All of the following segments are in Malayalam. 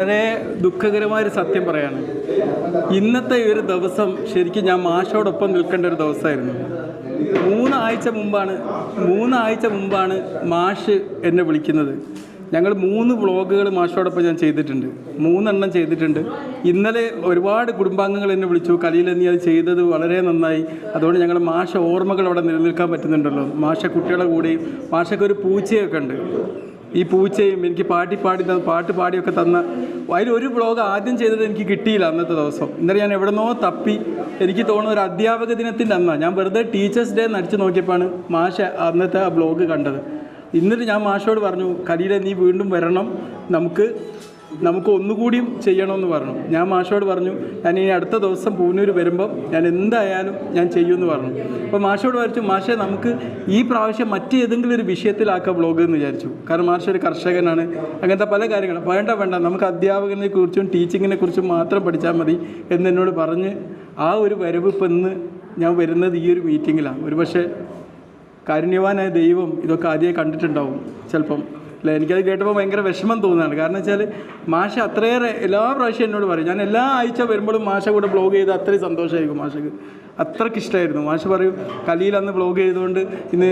വളരെ ദുഃഖകരമായ ഒരു സത്യം പറയാണ്. ഇന്നത്തെ ഒരു ദിവസം ശരിക്കും ഞാൻ മാഷോടൊപ്പം നിൽക്കേണ്ട ഒരു ദിവസമായിരുന്നു. മൂന്നാഴ്ച മുമ്പാണ് മൂന്നാഴ്ച മുമ്പാണ് മാഷ് എന്നെ വിളിക്കുന്നത്. ഞങ്ങൾ മൂന്ന് വ്ളോഗുകൾ മാഷോടൊപ്പം ഞാൻ ചെയ്തിട്ടുണ്ട്. മൂന്നെണ്ണം ചെയ്തിട്ടുണ്ട്. ഇന്നലെ ഒരുപാട് കുടുംബാംഗങ്ങൾ എന്നെ വിളിച്ചു. കലയിൽ നീ അത് ചെയ്തത് വളരെ നന്നായി. അതുകൊണ്ട് ഞങ്ങൾ മാഷ ഓർമ്മകൾ അവിടെ നിലനിൽക്കാൻ പറ്റുന്നുണ്ടല്ലോ. മാഷ കുട്ടികളെ കൂടെയും മാഷയ്ക്ക് ഒരു പൂച്ചയൊക്കെ ഉണ്ട്. ഈ പൂച്ചയും എനിക്ക് പാട്ടി പാടി പാട്ട് പാടിയൊക്കെ തന്ന അതിലൊരു ബ്ലോഗ് ആദ്യം ചെയ്തത് എനിക്ക് കിട്ടിയില്ല അന്നത്തെ ദിവസം. ഇന്നലെ ഞാൻ എവിടെന്നോ തപ്പി. എനിക്ക് തോന്നുന്ന ഒരു അധ്യാപക ദിനത്തിന്റെ അന്നാണ് ഞാൻ വെറുതെ ടീച്ചേഴ്സ് ഡേ നടിച്ചു നോക്കിയപ്പോൾ മാഷ അന്നത്തെ ആ ബ്ലോഗ് കണ്ടത്. എന്നിട്ട് ഞാൻ മാഷോട് പറഞ്ഞു കലീല നീ വീണ്ടും വരണം. നമുക്ക് നമുക്ക് ഒന്നുകൂടിയും ചെയ്യണമെന്ന് പറഞ്ഞു. ഞാൻ മാഷോട് പറഞ്ഞു ഞാൻ ഇനി അടുത്ത ദിവസം പൂനൂർ വരുമ്പം ഞാൻ എന്തായാലും ഞാൻ ചെയ്യുമെന്ന് പറഞ്ഞു. അപ്പോൾ മാഷോട് വരച്ചു മാഷെ നമുക്ക് ഈ പ്രാവശ്യം മറ്റേതെങ്കിലും ഒരു വിഷയത്തിലാക്കാം ബ്ലോഗ് എന്ന് വിചാരിച്ചു. കാരണം മാഷ ഒരു കർഷകനാണ്. അങ്ങനത്തെ പല കാര്യങ്ങളും. വേണ്ട വേണ്ട. നമുക്ക് അധ്യാപകനെ കുറിച്ചും ടീച്ചിങ്ങിനെ കുറിച്ചും മാത്രം പഠിച്ചാൽ മതി എന്ന് എന്നോട് പറഞ്ഞ് ആ ഒരു വരവ് ഇപ്പം ഇന്ന് ഞാൻ വരുന്നത് ഈ ഒരു മീറ്റിങ്ങിലാണ് ഒരു പക്ഷേ കാരുണ്യവാനായ ദൈവം ഇതൊക്കെ ആദ്യമേ കണ്ടിട്ടുണ്ടാവും ചിലപ്പം. അല്ലേ എനിക്കത് കേട്ടപ്പോൾ ഭയങ്കര വിഷമം തോന്നുകയാണ്. കാരണം വെച്ചാൽ മാഷ അത്രയേറെ എല്ലാ പ്രാവശ്യം എന്നോട് പറയും. ഞാൻ എല്ലാ ആഴ്ച വരുമ്പോഴും മാഷ കൂടെ ബ്ലോഗ് ചെയ്ത് അത്രയും സന്തോഷമായിരിക്കും മാഷക്ക്. അത്രയ്ക്ക് ഇഷ്ടമായിരുന്നു. മാഷ് പറയും കലിയിൽ അന്ന് ബ്ലോഗ് ചെയ്തുകൊണ്ട് ഇന്ന്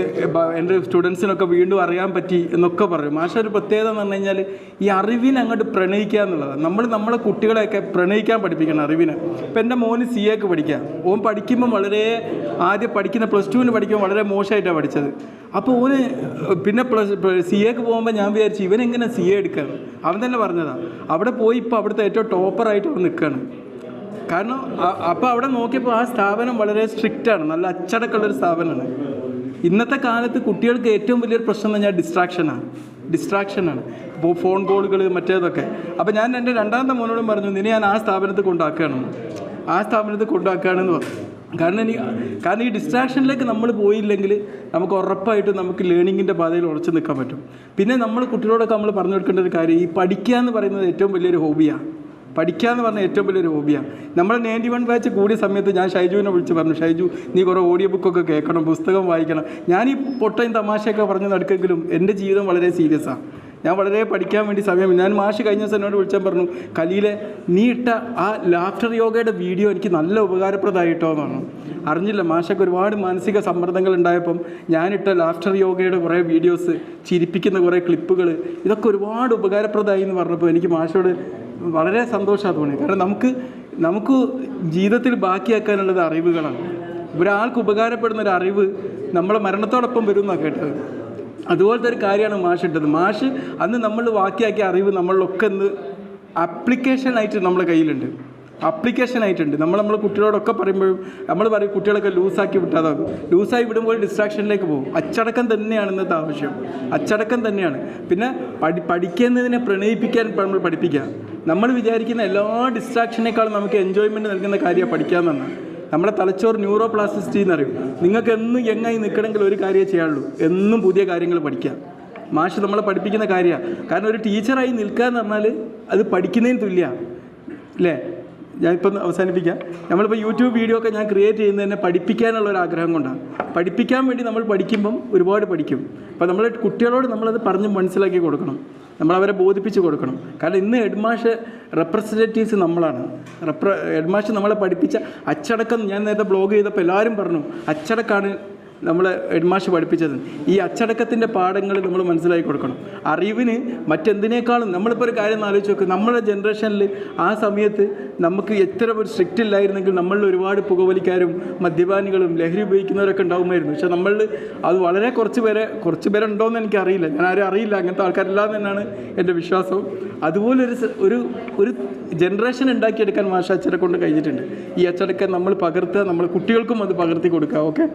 എന്റെ സ്റ്റുഡൻസിനൊക്കെ വീണ്ടും അറിയാൻ പറ്റി എന്നൊക്കെ പറയും. മാഷ ഒരു പ്രത്യേകത എന്ന് പറഞ്ഞു കഴിഞ്ഞാൽ ഈ അറിവിനെ അങ്ങോട്ട് പ്രണയിക്കുക എന്നുള്ളതാണ് നമ്മൾ നമ്മളെ കുട്ടികളെയൊക്കെ പ്രണയിക്കാൻ പഠിപ്പിക്കണം അറിവിനെ. ഇപ്പം എന്റെ മോന് സി എക്ക് പഠിക്കാം. ഓൻ പഠിക്കുമ്പം വളരെ ആദ്യം പഠിക്കുന്ന പ്ലസ് ടുവിന് പഠിക്കുമ്പോൾ വളരെ മോശമായിട്ടാണ് പഠിച്ചത്. അപ്പോൾ ഓന് പിന്നെ പ്ലസ് സി എക്ക് പോകുമ്പോൾ ഞാൻ വിചാരിച്ചു ഇവനെങ്ങനെ സി എ എടുക്കുകയാണ് അവൻ തന്നെ പറഞ്ഞതാണ് അവിടെ പോയി ഇപ്പോൾ അവിടുത്തെ ഏറ്റവും ടോപ്പറായിട്ട് അവൻ നിൽക്കുകയാണ് കാരണം അപ്പോൾ അവിടെ നോക്കിയപ്പോൾ ആ സ്ഥാപനം വളരെ സ്ട്രിക്റ്റാണ് നല്ല അച്ചടക്കമുള്ളൊരു സ്ഥാപനമാണ്. ഇന്നത്തെ കാലത്ത് കുട്ടികൾക്ക് ഏറ്റവും വലിയൊരു പ്രശ്നം എന്ന് പറഞ്ഞാൽ ഡിസ്ട്രാക്ഷനാണ് ഡിസ്ട്രാക്ഷനാണ് ഇപ്പോൾ ഫോൺ കോളുകൾ മറ്റേതൊക്കെ. അപ്പോൾ ഞാൻ എന്റെ രണ്ടാമത്തെ മോനോടും പറഞ്ഞു ഇനി ഞാൻ ആ സ്ഥാപനത്തിൽ കൊണ്ടാക്കുകയാണ്. ആ സ്ഥാപനത്തിൽ കൊണ്ടാക്കുകയാണെന്ന് പറഞ്ഞു. കാരണം എനിക്ക് കാരണം ഈ ഡിസ്ട്രാക്ഷനിലേക്ക് നമ്മൾ പോയില്ലെങ്കിൽ നമുക്ക് ഉറപ്പായിട്ടും നമുക്ക് ലേണിങ്ങിന്റെ പാതയിൽ ഉറച്ചു നിൽക്കാൻ പറ്റും. പിന്നെ നമ്മൾ കുട്ടികളോടൊക്കെ നമ്മൾ പറഞ്ഞു കൊടുക്കേണ്ട ഒരു കാര്യം ഈ പഠിക്കുക എന്ന് പറയുന്നത് ഏറ്റവും വലിയൊരു ഹോബിയാണ് പഠിക്കുക എന്ന് പറഞ്ഞ ഏറ്റവും വലിയൊരു ഹോബിയാണ്. നമ്മൾ നയന്റി വൺ ബാച്ച് കൂടിയ സമയത്ത് ഞാൻ ഷൈജുവിനെ വിളിച്ച് പറഞ്ഞു ഷൈജു നീ കുറേ ഓഡിയോ ബുക്കൊക്കെ കേൾക്കണം പുസ്തകം വായിക്കണം. ഞാൻ ഈ പൊട്ടയും തമാശയൊക്കെ പറഞ്ഞ് നടക്കെങ്കിലും എന്റെ ജീവിതം വളരെ സീരിയസ് ആണ് ഞാൻ വളരെ പഠിക്കാൻ വേണ്ടി സമയം ഞാൻ മാഷ് കഴിഞ്ഞ ദിവസം എന്നോട് വിളിച്ചാൽ പറഞ്ഞു കലിയിലെ നീ ഇട്ട ആ ലാഫ്റ്റർ യോഗയുടെ വീഡിയോ എനിക്ക് നല്ല ഉപകാരപ്രദമായിട്ടോ എന്ന് പറഞ്ഞു അറിഞ്ഞില്ല മാഷൊക്കെ ഒരുപാട് മാനസിക സമ്മർദ്ദങ്ങൾ ഉണ്ടായപ്പം ഞാനിട്ട ലാഫ്റ്റർ യോഗയുടെ കുറേ വീഡിയോസ് ചിരിപ്പിക്കുന്ന കുറേ ക്ലിപ്പുകൾ ഇതൊക്കെ ഒരുപാട് ഉപകാരപ്രദമായി എന്ന് പറഞ്ഞപ്പോൾ എനിക്ക് മാഷോട് വളരെ സന്തോഷമാണ് തോന്നി കാരണം നമുക്ക് നമുക്ക് ജീവിതത്തിൽ ബാക്കിയാക്കാനുള്ളത് അറിവുകളാണ്. ഒരാൾക്ക് ഉപകാരപ്പെടുന്ന ഒരു അറിവ് നമ്മളെ മരണത്തോടൊപ്പം വരും എന്നാണ് കേട്ടത്. അതുപോലത്തെ ഒരു കാര്യമാണ് മാഷ് ഇട്ടത്. മാഷ് അന്ന് നമ്മൾ ബാക്കിയാക്കിയ അറിവ് നമ്മളിലൊക്കെ ഇന്ന് ആപ്ലിക്കേഷനായിട്ട് നമ്മുടെ കയ്യിലുണ്ട്. അപ്ലിക്കേഷൻ ആയിട്ടുണ്ട്. നമ്മൾ നമ്മൾ കുട്ടികളോടൊക്കെ പറയുമ്പോഴും നമ്മൾ പറയും കുട്ടികളൊക്കെ ലൂസാക്കി വിട്ടാതാകും. ലൂസായി വിടുമ്പോൾ ഡിസ്ട്രാക്ഷനിലേക്ക് പോകും. അച്ചടക്കം തന്നെയാണ് ഇന്നത്തെ ആവശ്യം. അച്ചടക്കം തന്നെയാണ്. പിന്നെ പഠി പഠിക്കുന്നതിനെ പ്രണയിപ്പിക്കാൻ നമ്മൾ പഠിപ്പിക്കുക. നമ്മൾ വിചാരിക്കുന്ന എല്ലാ ഡിസ്ട്രാക്ഷനേക്കാളും നമുക്ക് എൻജോയ്മെന്റ് നൽകുന്ന കാര്യമാണ് പഠിക്കാമെന്ന്. നമ്മുടെ തലച്ചോർ ന്യൂറോ പ്ലാസ്റ്റിസിറ്റി എന്നറിയും നിങ്ങൾക്ക് എന്നും എങ്ങായി നിൽക്കണമെങ്കിൽ ഒരു കാര്യമേ ചെയ്യാനുള്ളൂ. എന്നും പുതിയ കാര്യങ്ങൾ പഠിക്കുക മാഷ് നമ്മളെ പഠിപ്പിക്കുന്ന കാര്യമാണ് കാരണം ഒരു ടീച്ചറായി നിൽക്കുക എന്ന് പറഞ്ഞാൽ അത് പഠിക്കുന്നതിന് തുല്യമാണ് അല്ലേ? ഞാനിപ്പം അവസാനിപ്പിക്കാം. നമ്മളിപ്പോൾ യൂട്യൂബ് വീഡിയോ ഒക്കെ ഞാൻ ക്രിയേറ്റ് ചെയ്യുന്നത് തന്നെ പഠിപ്പിക്കാനുള്ള ഒരു ആഗ്രഹം കൊണ്ടാണ്. പഠിപ്പിക്കാൻ വേണ്ടി നമ്മൾ പഠിക്കുമ്പം ഒരുപാട് പഠിക്കും. അപ്പോൾ നമ്മൾ കുട്ടികളോട് നമ്മളത് പറഞ്ഞ് മനസ്സിലാക്കി കൊടുക്കണം. നമ്മളവരെ ബോധിപ്പിച്ച് കൊടുക്കണം. കാരണം ഇന്ന് ഹെഡ്മാഷ് റെപ്രസെന്റേറ്റീവ്സ് നമ്മളാണ്. റെപ്ര ഹെഡ്മാഷ് നമ്മളെ പഠിപ്പിച്ച അച്ചടക്കം ഞാൻ നേരത്തെ ബ്ലോഗ് ചെയ്തപ്പോൾ എല്ലാവരും പറഞ്ഞു അച്ചടക്കമാണ് നമ്മളെ എഡ്മാഷ് പഠിപ്പിച്ചത്. ഈ അച്ചടക്കത്തിന്റെ പാഠങ്ങൾ നമ്മൾ മനസ്സിലാക്കി കൊടുക്കണം. അറിവിന് മറ്റെന്തിനേക്കാളും നമ്മളിപ്പോൾ ഒരു കാര്യം ആലോചിച്ച് നോക്കുക നമ്മുടെ ജനറേഷനിൽ ആ സമയത്ത് നമുക്ക് എത്ര ഒരു സ്ട്രിക്റ്റ് ഇല്ലായിരുന്നെങ്കിൽ നമ്മളിൽ ഒരുപാട് പുകവലിക്കാരും മദ്യപാനികളും ലഹരി ഉപയോഗിക്കുന്നവരൊക്കെ ഉണ്ടാകുമായിരുന്നു പക്ഷെ നമ്മൾ അത് വളരെ കുറച്ച് പേരെ കുറച്ച് പേരുണ്ടോയെന്ന് എനിക്കറിയില്ല ഞാൻ ആരും അറിയില്ല. അങ്ങനത്തെ ആൾക്കാരില്ല എന്ന് തന്നെയാണ് എന്റെ വിശ്വാസം. അതുപോലെ ഒരു ഒരു ജനറേഷൻ ഉണ്ടാക്കിയെടുക്കാൻ മാഷ കൊണ്ട് കഴിഞ്ഞിട്ടുണ്ട്. ഈ അച്ചടക്കം നമ്മൾ പകർത്തുക നമ്മൾ കുട്ടികൾക്കും അത് പകർത്തി കൊടുക്കുക. ഓക്കെ?